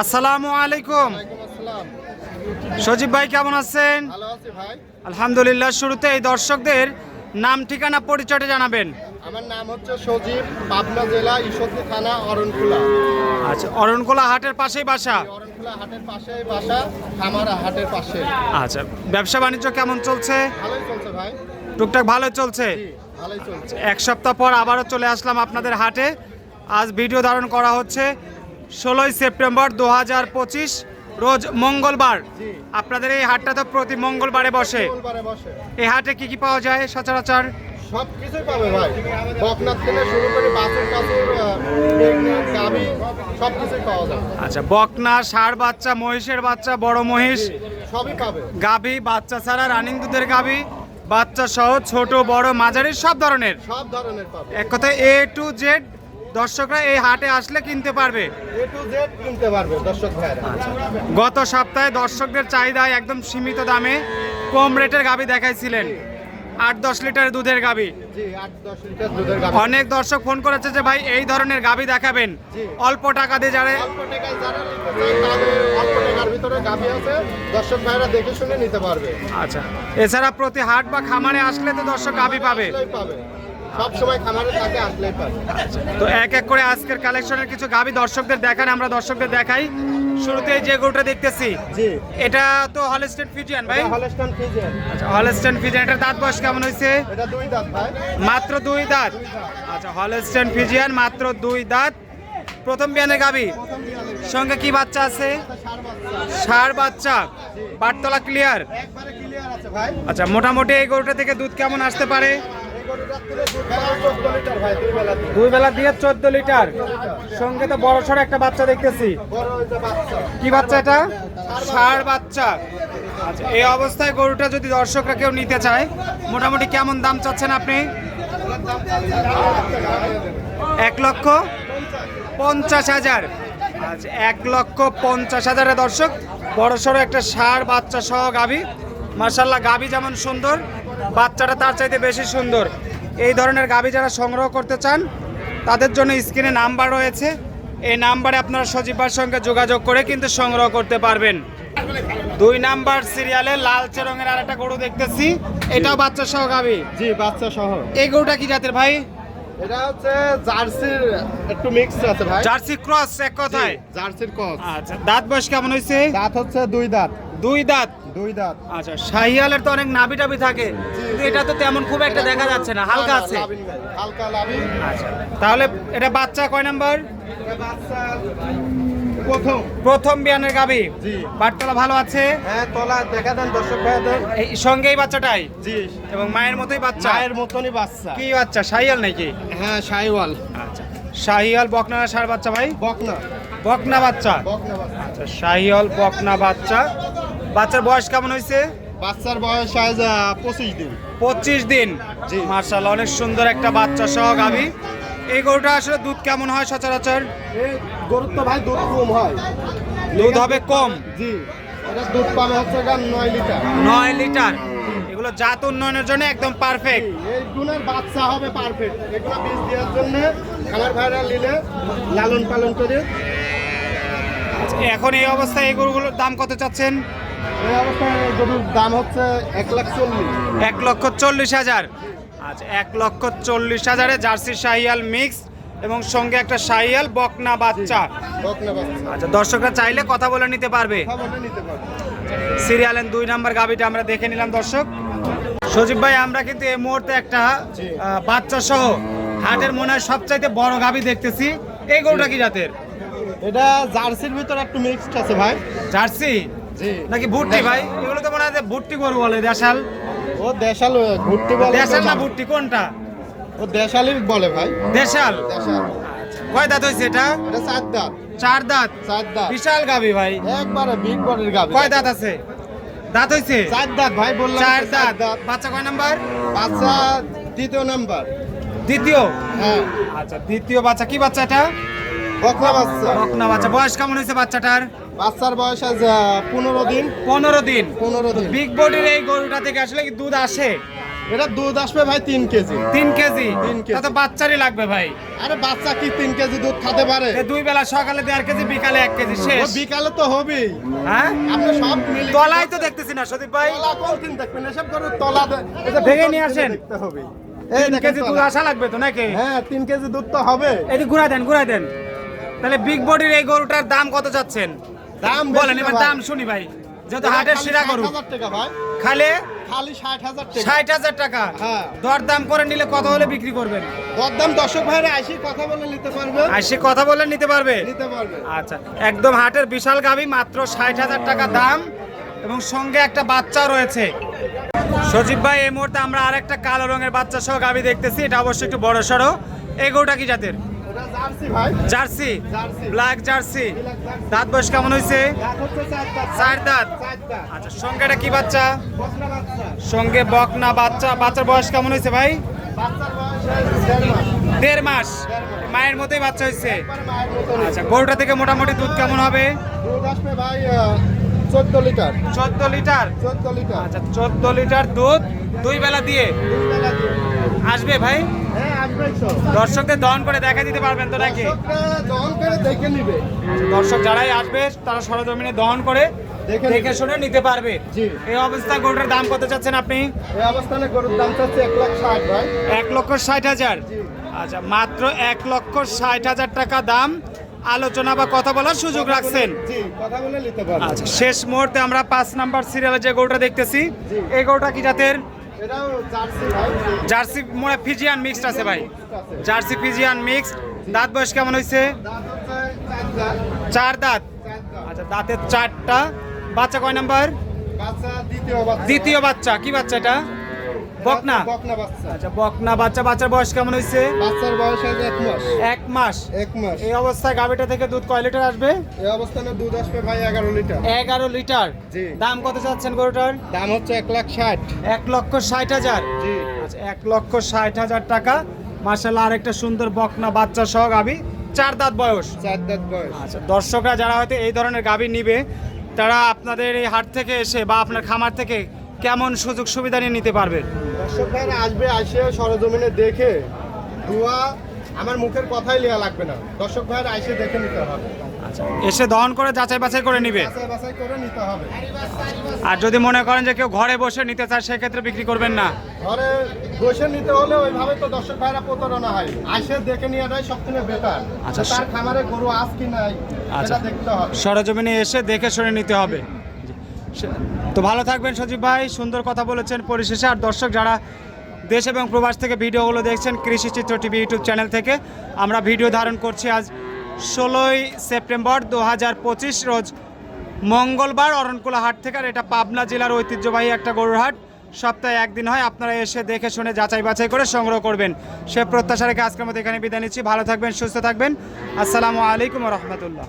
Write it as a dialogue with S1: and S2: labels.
S1: আসসালামু আলাইকুম।
S2: আসসালাম
S1: সজীব ভাই কেমন আছেন? আলহামদুলিল্লাহ শুরুতে এই দর্শকদের নাম ঠিকানা পরিচয়টা জানাবেন।
S2: আমার নাম হচ্ছে সজীব পাবনা জেলা ঈশ্বরদী থানা অরণকুলা।
S1: আচ্ছা অরণকুলা হাটের পাশেই বাসা?
S2: এই অরণখোলা হাটের পাশেই বাসা খামারা হাটের পাশে।
S1: আচ্ছা ব্যবসা বাণিজ্য কেমন চলছে?
S2: ভালোই চলছে ভাই।
S1: টুকটাক ভালো
S2: ভালোই চলছে।
S1: এক সপ্তাহ পর আবারও চলে আসলাম আপনাদের হাটে। আজ ভিডিও ধারণ করা হচ্ছে। ষোলোই সেপ্টেম্বর দু হাজার পঁচিশ রোজ মঙ্গলবার। আপনাদের এই হাটটা তো প্রতি মঙ্গলবারে বসে। এই হাটে কি কি পাওয়া যায় সচরাচর?
S2: সব কিছুই পাবে ভাই। বকনাথ থেকে শুরু করে বাছুর কাছুর প্রেগনেন্ট সব কিছুই পাওয়া যাবে
S1: আচ্ছা বকনা ষাঁড় বাচ্চা মহিষের বাচ্চা বড় মহিষ
S2: সবই পাবে।
S1: গাভী বাচ্চা ছাড়া রানিং দুধের গাভী বাচ্চা সহ ছোট বড় মাঝারি সব ধরনের।
S2: সব ধরনের পাবে।
S1: এক কথায় এ টু জেড দর্শকরা এই হাটে আসলে কিনতে পারবে।
S2: এ টু জেড কিনতে পারবে দর্শক ভাইরা
S1: গত সপ্তাহে দর্শকদের চাহিদায় একদম সীমিত দামে কম রেটের গাভী দেখাইছিলেন। আট দশ লিটার দুধের গাভি অনেক দর্শক ফোন করেছে যে ভাই এই ধরনের গাভী দেখাবেন। অল্প টাকা দিয়ে যারা আচ্ছা। এছাড়া প্রতি হাট বা খামারে আসলে তো দর্শক গাভী পাবে।
S2: পাবে। সব সময় খামারে থাকে আসলেই পাবে
S1: তো এক এক করে আজকের কালেকশনের কিছু গাভী দর্শকদের দেখান আমরা দর্শকদের দেখাই। শুরুতেই যে গরুটা দেখতেছি
S2: জি।
S1: এটা তো হলস্টেন ফিজিয়ান ভাই?
S2: হলস্টান ফিজিয়ান
S1: আচ্ছা হলস্টেন ফিজিয়ান এটার দাঁত বয়স কেমন হয়েছে?
S2: এটা দুই দাঁত ভাই।
S1: মাত্র দুই দাঁত? আচ্ছা হলস্টেন ফিজিয়ান মাত্র দুই দাঁত। প্রথম বিয়ানের গাভী সঙ্গে কি বাচ্চা আছে?
S2: সার বাচ্চা।
S1: বাটতলা ক্লিয়ার আচ্ছা মোটামুটি এই গরুটা থেকে দুধ কেমন আসতে পারে?
S2: দুই বেলা দিয়ে।
S1: চোদ্দ লিটার। সঙ্গে তো বড় সড়ো একটা বাচ্চা দেখতেছি। কি বাচ্চা এটা? ষাঁড় বাচ্চা। আচ্ছা এই অবস্থায় গরুটা যদি দর্শকরা কেউ নিতে চায়, মোটামুটি কেমন দাম চাচ্ছেন আপনি? এক লক্ষ পঞ্চাশ হাজার। আচ্ছা এক লক্ষ পঞ্চাশ হাজারের দর্শক, বড় সড়ো একটা ষাঁড় বাচ্চা সহ গাভী। মার্শাল্লাহ গাভী যেমন সুন্দর বাচ্চাটা তার চাইতে বেশি সুন্দর। এই ধরনের গাভী যারা সংগ্রহ করতে চান তাদের জন্য স্ক্রিনে নাম্বার রয়েছে। এই নাম্বারে আপনারা সজীবার সঙ্গে যোগাযোগ করে কিন্তু সংগ্রহ করতে পারবেন। দুই নাম্বার সিরিয়ালে লালচে রঙের আর একটা গরু দেখতেছি। এটাও বাচ্চা সহ গাভী?
S2: জি বাচ্চা সহ
S1: এই গরুটা কি জাতের ভাই?
S2: এটা হচ্ছে জার্সির একটু মিক্স আছে ভাই।
S1: জার্সি ক্রস এক কথায়।
S2: জার্সির কস
S1: আচ্ছা দাঁত বয়স কেমন হয়েছে
S2: দাঁত হচ্ছে দুই দাঁত।
S1: দুই দাঁত?
S2: দুই দাঁত।
S1: আচ্ছা শাহিয়ালের তো অনেক নাভি টাভি থাকে কিন্তু এটা তো তেমন খুব একটা দেখা যাচ্ছে না। হালকা আছে।
S2: হালকা লাভি
S1: আচ্ছা তাহলে এটা বাচ্চা কয় নাম্বার?
S2: বাচ্চা প্রথম।
S1: প্রথম বিয়ানের গাবি। বাটতলা ভালো আছে?
S2: হ্যাঁ তোলা দেখা দেন দর্শক ভাইদের।
S1: এই সঙ্গে এই বাচ্চাটাই?
S2: জি।
S1: এবং মায়ের মতোই বাচ্চা?
S2: চায়ের মতনই বাচ্চা।
S1: কি বাচ্চা শাহিয়াল নাকি?
S2: হ্যাঁ সাইওয়াল
S1: আচ্ছা শাহিয়াল বকনা ষাঁড় বাচ্চা ভাই?
S2: বকনা।
S1: বকনা বাচ্চা।
S2: বকনা বাচ্চা।
S1: আচ্ছা শাহিয়াল বকনা বাচ্চা। বাচ্চার বয়স কেমন হয়েছে?
S2: বাচ্চার বয়স আজ পঁচিশ দিন।
S1: পঁচিশ দিন?
S2: জি।
S1: মার্শাল অনেক সুন্দর একটা বাচ্চা সহ গাভী। এই গরুটা আসলে দুধ কেমন হয় সচরাচর?
S2: গরুর তো ভাই দুধ কম হয়।
S1: দুধ হবে কম?
S2: জি দুধ পাবে হচ্ছে নয় লিটার।
S1: নয় লিটার? এগুলো জাত উন্নয়নের জন্য একদম পারফেক্ট
S2: এই গুণের বাচ্চা হবে পারফেক্ট এগুলো বীজ দেওয়ার জন্য খামার ভাইরা নিলে লালন পালন করে।
S1: এখন এই অবস্থায় এই গরুগুলোর দাম কত চাচ্ছেন?
S2: এই অবস্থায় গরুর দাম হচ্ছে এক লাখ চল্লিশ।
S1: এক লক্ষ চল্লিশ হাজার। আচ্ছা এক লক্ষ চল্লিশ হাজারে জার্সি শাহিয়াল মিক্স এবং সঙ্গে একটা শাহিয়াল বকনা বাচ্চা। আচ্ছা দর্শকরা চাইলে কথা বলে নিতে পারবে। সিরিয়ালের দুই নাম্বার গাবিটা আমরা দেখে নিলাম দর্শক। সজীব ভাই আমরা কিন্তু এই মুহূর্তে একটা বাচ্চা সহ হাটের মনে হয় সবচাইতে বড় গাবি দেখতেছি। এই গরুটা কি জাতের?
S2: এটা জার্সির ভিতরে একটু মিক্সড আছে ভাই।
S1: জার্সি? নাকি ভুট্টি ভাই? এগুলো তো মনে হয় ভুট্টি গরু বলে দেশাল।
S2: ও দেশাল ঘুরতে বলে
S1: দেশাল না ভুট্টি কোনটা?
S2: ও দেশালই বলে ভাই।
S1: দেশাল।
S2: দেশাল।
S1: কয় দাঁত হয়েছে এটা?
S2: এটা চার দাঁত।
S1: চার দাঁত?
S2: চার দাঁত।
S1: বিশাল গাবি ভাই।
S2: একবারে বিগ বডির গাবি।
S1: কয় দাঁত আছে? দাঁত হয়েছে
S2: চার দাঁত ভাই বললাম
S1: চার দাঁত। বাচ্চা কয় নাম্বার?
S2: বাচ্চা দ্বিতীয় নাম্বার।
S1: দ্বিতীয়?
S2: হ্যাঁ।
S1: আচ্ছা দ্বিতীয় বাচ্চা। কি বাচ্চা এটা?
S2: বকনা বাচ্চা।
S1: বকনা বাচ্চা। বয়স কেমন হয়েছে বাচ্চাটার?
S2: বাচ্চার বয়স আজ পনেরো দিন।
S1: পনেরো দিন।
S2: পনেরো দিন।
S1: বিগ বডির এই গরুটা থেকে আসলে কি দুধ আসে?
S2: এটা দুধ আসবে ভাই তিন কেজি।
S1: তিন কেজি?
S2: তিন কেজি।
S1: তা বাচ্চারই লাগবে ভাই।
S2: আরে বাচ্চা কি তিন কেজি দুধ খেতে পারে?
S1: দুই বেলা সকালে দেড় কেজি বিকালে এক কেজি শেষ।
S2: বিকালে তো হবেই।
S1: হ্যাঁ?
S2: আপনি সব মিলে
S1: তো দেখতেছি না সদীপ ভাই।
S2: তলা দেখবেন? এসব করে তলা
S1: ভেঙে নিয়ে আসেন।
S2: দেখতে হবে। এই
S1: কেজি দুধ আসা লাগবে তো নাকি?
S2: হ্যাঁ তিন কেজি দুধ তো হবে।
S1: এটি ঘুরাই দেন ঘুরাই দেন। তাহলে বিগ বডির এই গরুটার দাম কত যাচ্ছেন?
S2: দাম
S1: বলেন এবার দাম শুনি ভাই। যেহেতু হাটের গরু।
S2: হাজার
S1: খালে
S2: খালি ষাট হাজার
S1: ষাট হাজার টাকা।
S2: হ্যাঁ।
S1: দর দাম করে নিলে কত হলে বিক্রি করবেন।
S2: দরদাম দর্শক ভাইরা আইসি কথা বলে নিতে পারবে।
S1: কথা বলে নিতে পারবে।
S2: নিতে পারবে।
S1: আচ্ছা একদম হাটের বিশাল গাবি মাত্র ষাট হাজার টাকা দাম এবং সঙ্গে একটা বাচ্চা রয়েছে। সজীব ভাই এই মুহূর্তে আমরা আরেকটা কালো রঙের বাচ্চা সহ গাবি দেখতেছি। এটা অবশ্যই একটু বড় সড়ো এই গরুটা কি জাতের?
S2: জার্সি।
S1: Black Jersey. দাঁত বয়স কেমন হয়েছে?
S2: চার দাঁত।
S1: আচ্ছা সঙ্গে এটা কি বাচ্চা? সঙ্গে বকনা বাচ্চা। বাচ্চার বয়স কেমন হয়েছে ভাই?
S2: দেড় মাস।
S1: মায়ের মতোই বাচ্চা হয়েছে। আচ্ছা গরুটা থেকে মোটামুটি দুধ কেমন হবে?
S2: দুধ আসবে ভাই চোদ্দ লিটার।
S1: চোদ্দ লিটার?
S2: চোদ্দ লিটার।
S1: আচ্ছা চোদ্দ লিটার দুধ দুই বেলা দিয়ে?
S2: দুই বেলা দিয়ে।
S1: আসবে ভাই?
S2: হ্যাঁ আসবেই
S1: দর্শকদের দহন করে দেখা দিতে পারবেন তো নাকি?
S2: দহন করে দেখে নিবে।
S1: দর্শক যারাই আসবে তারা সরজমিনে দহন করে
S2: দেখে
S1: শুনে নিতে পারবে। এই অবস্থায় গরুটার দাম কত চাচ্ছেন আপনি?
S2: এই অবস্থানে গরুর দাম চাচ্ছে এক লাখ ষাট ভাই।
S1: এক লক্ষ ষাট হাজার। আচ্ছা মাত্র এক লক্ষ ষাট হাজার টাকা দাম। আলোচনা বা কথা বলার সুযোগ রাখছেন।
S2: কথা বলে নিতে
S1: আচ্ছা শেষ মুহূর্তে আমরা পাঁচ নাম্বার সিরিয়ালে যে গরুটা দেখতেছি এই গরুটা কি জাতের?
S2: জার্সি
S1: মোড়া ফিজিয়ান মিক্সড আছে ভাই। জার্সি ফিজিয়ান মিক্সড দাঁত বয়স কেমন হয়েছে?
S2: চার দাঁত।
S1: আচ্ছা দাঁতের চারটা। বাচ্চা কয় নাম্বার?
S2: দ্বিতীয় বাচ্চা।
S1: কি বাচ্চা এটা? বকনা?
S2: বকনা বাচ্চা।
S1: আচ্ছা বকনা বাচ্চা বাচ্চার বয়স কেমন হয়েছে?
S2: বাচ্চার বয়স হয়েছে এক মাস।
S1: এক মাস?
S2: এক মাস।
S1: এই অবস্থায় গাভিটা থেকে দুধ কয় লিটার আসবে?
S2: এই অবস্থানে দুধ আসবে ভাই এগারো লিটার।
S1: এগারো লিটার।
S2: জি।
S1: দাম কত চাচ্ছেন গরুটার?
S2: দাম হচ্ছে এক লাখ ষাট।
S1: এক লক্ষ ষাট হাজার?
S2: জি।
S1: আচ্ছা এক লক্ষ ষাট হাজার টাকা। মার্শাল্লাহ আরেকটা সুন্দর বকনা বাচ্চা সহ গাভি। চার দাঁত বয়স।
S2: চার দাঁত বয়স।
S1: আচ্ছা দর্শকরা যারা হয়তো এই ধরনের গাভি নিবে তারা আপনাদের এই হাট থেকে এসে বা আপনার খামার থেকে কেমন সুযোগ সুবিধা নিয়ে নিতে পারবে?
S2: দর্শক ভাইরা আসবে আসে সরজমিনে দেখে দোয়া আমার মুখের কথাই লিয়া লাগবে না। দর্শক ভাইরা আসে দেখে নিতে হবে।
S1: আচ্ছা এসে দহন করে যাচাই বাছাই করে নিবে?
S2: বাছাই বাছাই করে নিতে হবে।
S1: আর যদি মনে করেন যে কেউ ঘরে বসে নিতে চায় সেক্ষেত্রে বিক্রি করবেন না?
S2: ঘরে বসে নিতে হলে ওইভাবে তো দর্শক ভাইরা প্রতারণা হয়। আসে দেখে নেওয়াটাই সব থেকে বেটার
S1: আচ্ছা,
S2: তার খামারে গরু আস কি নাই
S1: আচ্ছা।
S2: সেটা দেখতে হবে।
S1: সরজমিনে এসে দেখে শুনে নিতে হবে। তো ভালো থাকবেন সজীব ভাই, সুন্দর কথা বলেছেন পরিশেষে। আর দর্শক যারা দেশ এবং প্রবাস থেকে ভিডিওগুলো দেখছেন কৃষি চিত্র টিভি ইউটিউব চ্যানেল থেকে, আমরা ভিডিও ধারণ করছি আজ ষোলোই সেপ্টেম্বর দু হাজার পঁচিশ রোজ মঙ্গলবার অরণকুলা হাট থেকে, আর এটা পাবনা জেলার ঐতিহ্যবাহী একটা গরুর হাট। সপ্তাহে একদিন হয়, আপনারা এসে দেখে শুনে যাচাই বাছাই করে সংগ্রহ করবেন। সে প্রত্যাশা রেখে আজকের মতো এখানে বিদায় নিচ্ছি। ভালো থাকবেন, সুস্থ থাকবেন। আসসালামু আলাইকুম রহমতুল্লাহ।